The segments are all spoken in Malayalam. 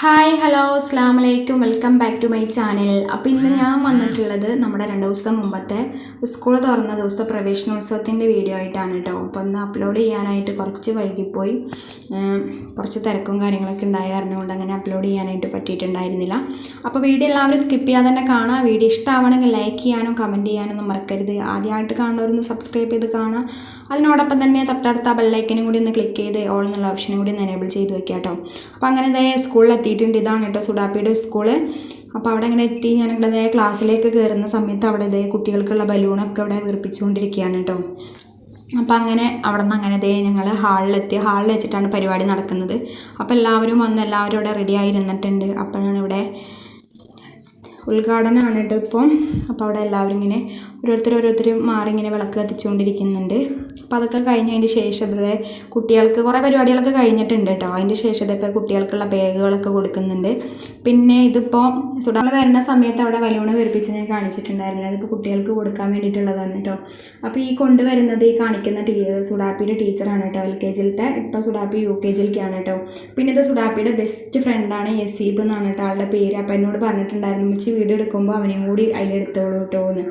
ഹായ് ഹലോ അസ്സാം വലൈക്കും welcome back to my channel അപ്പോൾ ഇന്ന് ഞാൻ വന്നിട്ടുള്ളത് നമ്മുടെ രണ്ട് ദിവസം മുമ്പത്തെ സ്കൂൾ തുറന്ന ദിവസത്തെ പ്രവേശനോത്സവത്തിന്റെ വീഡിയോ ആയിട്ടാണ് കേട്ടോ. അപ്പോൾ ഒന്ന് അപ്ലോഡ് ചെയ്യാനായിട്ട് കുറച്ച് വൈകിപ്പോയി. കുറച്ച് തിരക്കും കാര്യങ്ങളൊക്കെ ഉണ്ടായ കാരണമുണ്ട് അങ്ങനെ അപ്ലോഡ് ചെയ്യാനായിട്ട് പറ്റിയിട്ടുണ്ടായിരുന്നില്ല. അപ്പോൾ വീഡിയോ എല്ലാവരും സ്കിപ്പ് ചെയ്യാതെ തന്നെ കാണാം. വീഡിയോ ഇഷ്ടമാവണമെങ്കിൽ ലൈക്ക് ചെയ്യാനും കമന്റ് ചെയ്യാനൊന്നും മറക്കരുത്. ആദ്യമായിട്ട് കാണുന്നവരൊന്ന് സബ്സ്ക്രൈബ് ചെയ്ത് കാണാം അതിനോടൊപ്പം തന്നെ തൊട്ടടുത്ത ബെല്ലൈക്കനും കൂടി ഒന്ന് ക്ലിക്ക് ചെയ്ത് ഓൾ എന്നുള്ള ഓപ്ഷനും കൂടി ഒന്ന് എനേബിൾ ചെയ്ത് വെക്കാം കേട്ടോ. അപ്പോൾ അങ്ങനെ ദേ സ്കൂളിൽ എത്തിയിട്ടുണ്ട്. ഇതാണ് കേട്ടോ സുഡാപ്പിയുടെ സ്കൂൾ. അപ്പോൾ അവിടെ അങ്ങനെ എത്തി ഞാനിവിടെ ക്ലാസ്സിലേക്ക് കയറുന്ന സമയത്ത് അവിടെ ഇതേ കുട്ടികൾക്കുള്ള ബലൂണൊക്കെ ഇവിടെ വീർപ്പിച്ചുകൊണ്ടിരിക്കുകയാണ് കേട്ടോ. അപ്പോൾ അങ്ങനെ അവിടെ നിന്ന് അങ്ങനെ ദേ ഞങ്ങൾ ഹാളിലെത്തി. ഹാളിൽ വെച്ചിട്ടാണ് പരിപാടി നടക്കുന്നത്. അപ്പോൾ എല്ലാവരും വന്ന് എല്ലാവരും ഇവിടെ റെഡി ആയിരുന്നിട്ടുണ്ട്. അപ്പോഴാണ് ഇവിടെ ഉദ്ഘാടനമാണ് കേട്ടോ ഇപ്പോൾ അപ്പോൾ അവിടെ എല്ലാവരും ഇങ്ങനെ ഓരോരുത്തർ ഓരോരുത്തർ മാറി ഇങ്ങനെ വിളക്ക് കത്തിച്ചുകൊണ്ടിരിക്കുന്നുണ്ട്. അപ്പോൾ അതൊക്കെ കഴിഞ്ഞതിന് ശേഷം കുട്ടികൾക്ക് കുറേ പരിപാടികളൊക്കെ കഴിഞ്ഞിട്ടുണ്ട് കേട്ടോ അതിന്റെ ശേഷം ഇപ്പോൾ കുട്ടികൾക്കുള്ള ബാഗുകളൊക്കെ കൊടുക്കുന്നുണ്ട്. പിന്നെ ഇതിപ്പോൾ സുഡാൾ വരുന്ന സമയത്ത് അവിടെ ബലൂണ് വീർപ്പിച്ച് ഞാൻ കാണിച്ചിട്ടുണ്ടായിരുന്നില്ല അതിപ്പോൾ കുട്ടികൾക്ക് കൊടുക്കാൻ വേണ്ടിയിട്ടുള്ളതാണ് കേട്ടോ അപ്പോൾ ഈ കൊണ്ടുവരുന്നത് ഈ കാണിക്കുന്ന ടീ സുഡാപ്പിയുടെ ടീച്ചറാണ് കേട്ടോ എൽ കെ ജിയിലത്തെ ഇപ്പോൾ സുഡാപ്പി യു കെ ജിയിലേക്കാണ് കേട്ടോ പിന്നെ ഇത് സുഡാപ്പിയുടെ ബെസ്റ്റ് ഫ്രണ്ടാണ് യസീബ് എന്നാണ് കേട്ടോ ആളുടെ പേര്. അപ്പോൾ എന്നോട് പറഞ്ഞിട്ടുണ്ടായിരുന്നു മിച്ചി വീഡിയോ എടുക്കുമ്പോൾ അവനെയും കൂടി അതിലെടുത്തോളൂ കേട്ടോ എന്ന്.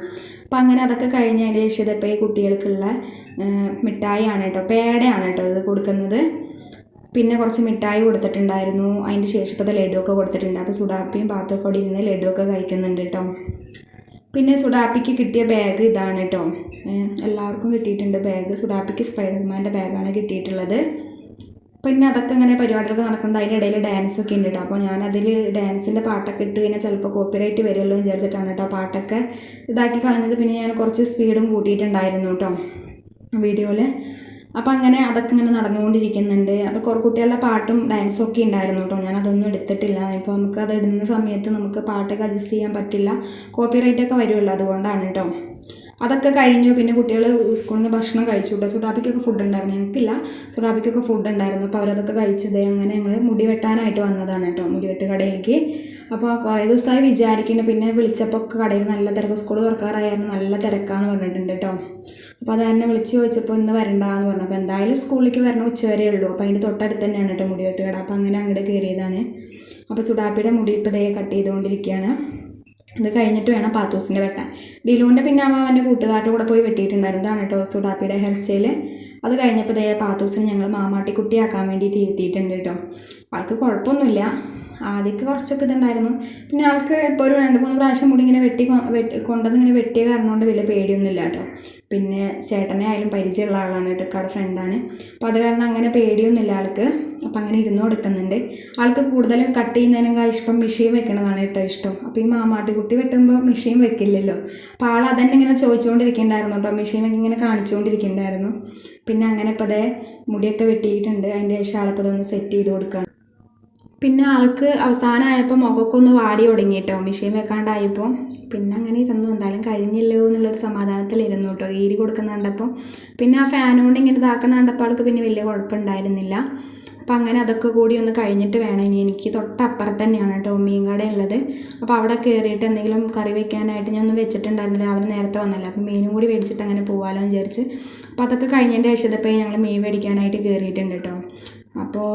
അപ്പോൾ അങ്ങനെ അതൊക്കെ കഴിഞ്ഞതിന് ശേഷം ഇതിപ്പോൾ ഈ കുട്ടികൾക്കുള്ള മിഠായി മിഠായിയാണ് കേട്ടോ പേടയാണ് കേട്ടോ ഇത് കൊടുക്കുന്നത്. പിന്നെ കുറച്ച് മിഠായി കൊടുത്തിട്ടുണ്ടായിരുന്നു. അതിന്റെ ശേഷം ഇപ്പോൾ ലഡു ഒക്കെ കൊടുത്തിട്ടുണ്ട്. അപ്പോൾ സുഡാപ്പിയും പാത്തൊക്കെ അവിടെ ഇരുന്ന് ലഡു ഒക്കെ കഴിക്കുന്നുണ്ട് കേട്ടോ. പിന്നെ സുഡാപ്പിക്ക് കിട്ടിയ ബാഗ് ഇതാണ് കേട്ടോ. എല്ലാവർക്കും കിട്ടിയിട്ടുണ്ട് ബാഗ് സുഡാപ്പിക്ക് സ്പൈഡർമാന്റെ ബാഗാണ് കിട്ടിയിട്ടുള്ളത്. പിന്നെ അതൊക്കെ ഇങ്ങനെ പരിപാടികളൊക്കെ നടക്കുന്നുണ്ട്. അതിന്റെ ഇടയിൽ ഡാൻസ് ഒക്കെ ഉണ്ട് കേട്ടോ അപ്പോൾ ഞാനതിൽ ഡാൻസിന്റെ പാട്ടൊക്കെ ഇട്ട് കഴിഞ്ഞാൽ ചിലപ്പോൾ കോപ്പിറൈറ്റ് വരുമല്ലോ വിചാരിച്ചിട്ടാണ് കേട്ടോ പാട്ടൊക്കെ ഇതാക്കി കളഞ്ഞത്. പിന്നെ ഞാൻ കുറച്ച് സ്പീഡും കൂട്ടിയിട്ടുണ്ടായിരുന്നു കേട്ടോ വീഡിയോയിൽ അപ്പോൾ അങ്ങനെ അതൊക്കെ ഇങ്ങനെ നടന്നുകൊണ്ടിരിക്കുന്നുണ്ട്. അപ്പോൾ കുറേ കുട്ടികളുടെ പാട്ടും ഡാൻസും ഒക്കെ ഉണ്ടായിരുന്നു കേട്ടോ ഞാൻ അതൊന്നും എടുത്തിട്ടില്ല. ഇപ്പോൾ നമുക്ക് അത് ഇടുന്ന സമയത്ത് നമുക്ക് പാട്ടൊക്കെ അഡ്ജസ്റ്റ് ചെയ്യാൻ പറ്റില്ല. കോപ്പിറൈറ്റ് ഒക്കെ വരുമല്ലോ അതുകൊണ്ടാണ് കേട്ടോ അതൊക്കെ കഴിഞ്ഞു. പിന്നെ കുട്ടികൾ സ്കൂളിൽ നിന്ന് ഭക്ഷണം കഴിച്ചു. കേട്ടോ സുഡാപ്പിക്കൊക്കെ ഫുഡ് ഉണ്ടായിരുന്നു. ഞങ്ങൾക്കില്ല. സുഡാപ്പിക്കൊക്കെ ഫുഡ് ഉണ്ടായിരുന്നു. അപ്പോൾ അവരതൊക്കെ കഴിച്ചത് അങ്ങനെ ഞങ്ങൾ മുടി വെട്ടാനായിട്ട് വന്നതാണ് കേട്ടോ മുടി വെട്ട് കടയിലേക്ക്. അപ്പോൾ കുറേ ദിവസമായി വിചാരിക്കുന്നുണ്ട് പിന്നെ വിളിച്ചപ്പോൾ ഒക്കെ കടയിൽ നല്ല തിരക്ക് സ്കൂൾ തുറക്കാറായിരുന്നു. നല്ല തിരക്കാന്ന് പറഞ്ഞിട്ടുണ്ട് കേട്ടോ. അപ്പോൾ അത് തന്നെ വിളിച്ച് ചോദിച്ചപ്പോൾ ഇന്ന് വരണ്ടാന്ന് പറഞ്ഞു. അപ്പോൾ എന്തായാലും സ്കൂളിലേക്ക് വരണം ഉച്ചവരെ ഉള്ളൂ. അപ്പോൾ അതിന്റെ തൊട്ടടുത്ത് തന്നെയാണ് കേട്ടോ മുടി വെട്ട് കട. അപ്പോൾ അങ്ങനെ അങ്ങോട്ട് കയറിയതാണ് അപ്പോൾ സുഡാപ്പിയുടെ മുടി ഇപ്പോൾ ദയെ കട്ട് ചെയ്തുകൊണ്ടിരിക്കുകയാണ് ഇത് കഴിഞ്ഞിട്ട് വേണം പാത്തൂസിന്റെ വെട്ടാൻ. ദിലുവിന്റെ പിന്നെ അവൻ അവന്റെ കൂട്ടുകാരുടെ കൂടെ പോയി വെട്ടിയിട്ടുണ്ടായിരുന്നു. ഇതാണ് കേട്ടോ സുഡാപ്പിയുടെ ഹെയർ സ്റ്റൈൽ അത് കഴിഞ്ഞപ്പോൾ ദേ പാത്തൂസിനെ ഞങ്ങൾ മാമാട്ടിക്കുട്ടിയാക്കാൻ വേണ്ടിയിട്ട് ഇരുത്തിയിട്ടുണ്ട് കേട്ടോ. ആൾക്ക് കുഴപ്പമൊന്നുമില്ല. ആദ്യമൊക്കെ കുറച്ചൊക്കെ ഇതുണ്ടായിരുന്നു. പിന്നെ ആൾക്ക് ഇപ്പോൾ ഒരു രണ്ട് മൂന്ന് പ്രാവശ്യം മുടി ഇങ്ങനെ വെട്ടി വെട്ടി കൊണ്ടുവന്ന് ഇങ്ങനെ വെട്ടിയ കാരണം കൊണ്ട് വലിയ പേടിയൊന്നുമില്ല കേട്ടോ. പിന്നെ ചേട്ടനെ ആയാലും പരിചയമുള്ള ആളാണ് ഇക്കാടെ ഫ്രണ്ടാണ് അപ്പോൾ അത് കാരണം അങ്ങനെ പേടിയൊന്നുമില്ല ആൾക്ക്. അപ്പം അങ്ങനെ ഇരുന്ന് കൊടുക്കുന്നുണ്ട്. ആൾക്ക് കൂടുതലും കട്ട് ചെയ്യുന്നതിനേക്കാൾ ഇഷ്ടം മിഷീൻ വെക്കണതാണ് കേട്ടോ ഇഷ്ടം. അപ്പോൾ ഈ മാമാട്ടിക്കുട്ടി വെട്ടുമ്പോൾ മിഷീൻ വെക്കില്ലല്ലോ. അപ്പോൾ ആൾ അതന്നെ ഇങ്ങനെ ചോദിച്ചുകൊണ്ടിരിക്കുന്നുണ്ടായിരുന്നു കേട്ടോ മിഷീൻ ഇങ്ങനെ കാണിച്ചുകൊണ്ടിരിക്കുന്നുണ്ടായിരുന്നു പിന്നെ അങ്ങനെ ഇപ്പോൾ അതേ മുടിയൊക്കെ വെട്ടിയിട്ടുണ്ട്. അതിന്റെ ശേഷം ഇതൊന്ന് സെറ്റ് ചെയ്ത് കൊടുക്കുകയാണ് പിന്നെ ആൾക്ക് അവസാനമായപ്പോൾ മുഖമൊക്കെ ഒന്ന് വാടി തുടങ്ങി കേട്ടോ മെഷീൻ വെക്കാണ്ടായപ്പോൾ. പിന്നെ അങ്ങനെ ഇരുന്നു. എന്തായാലും കഴിഞ്ഞില്ലോ എന്നുള്ളൊരു സമാധാനത്തിലിരുന്നു കേട്ടോ. ഈരി കൊടുക്കുന്ന കണ്ടപ്പോൾ. പിന്നെ ആ ഫാൻ കൊണ്ട് ഇങ്ങനെ ഇതാക്കണ കണ്ടപ്പോൾ ആൾക്ക് പിന്നെ വലിയ കുഴപ്പമുണ്ടായിരുന്നില്ല. അപ്പോൾ അങ്ങനെ അതൊക്കെ കൂടി ഒന്ന് കഴിഞ്ഞിട്ട് വേണം. ഇനി എനിക്ക് തൊട്ടപ്പുറത്ത് തന്നെയാണ് കേട്ടോ മീൻ കട ഉള്ളത് അപ്പോൾ അവിടെ കയറിയിട്ട് എന്തെങ്കിലും കറി വെക്കാനായിട്ട് ഞാൻ ഒന്ന് വെച്ചിട്ടുണ്ടായിരുന്നില്ല. അവർ നേരത്തെ വന്നല്ലോ. അപ്പോൾ മീനും കൂടി മേടിച്ചിട്ട് അങ്ങനെ പോകാമല്ലോ എന്ന് വിചാരിച്ച്. അപ്പോൾ അതൊക്കെ കഴിഞ്ഞതിന്റെ ശേഷം ഞങ്ങൾ മീൻ മേടിക്കാനായിട്ട് കയറിയിട്ടുണ്ട് കേട്ടോ. അപ്പോൾ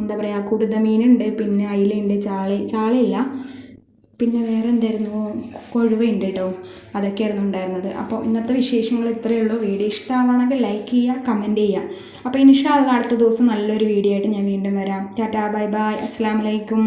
എന്താ പറയുക കുടുത മീനുണ്ട് പിന്നെ അയിലുണ്ട് ചാള ചാളയില്ല. പിന്നെ വേറെ എന്തായിരുന്നു കൊഴുവയുണ്ട് കേട്ടോ അതൊക്കെയായിരുന്നു ഉണ്ടായിരുന്നത്. അപ്പോൾ ഇന്നത്തെ വിശേഷങ്ങൾ ഇത്രയേ ഉള്ളൂ. വീഡിയോ ഇഷ്ടമാണെങ്കിൽ ലൈക്ക് ചെയ്യുക കമന്റ് ചെയ്യുക. അപ്പോൾ ഇൻഷാല്ല അടുത്ത ദിവസം നല്ലൊരു വീഡിയോ ആയിട്ട് ഞാൻ വീണ്ടും വരാം. Tata bye bye. അസ്സാം വലൈക്കും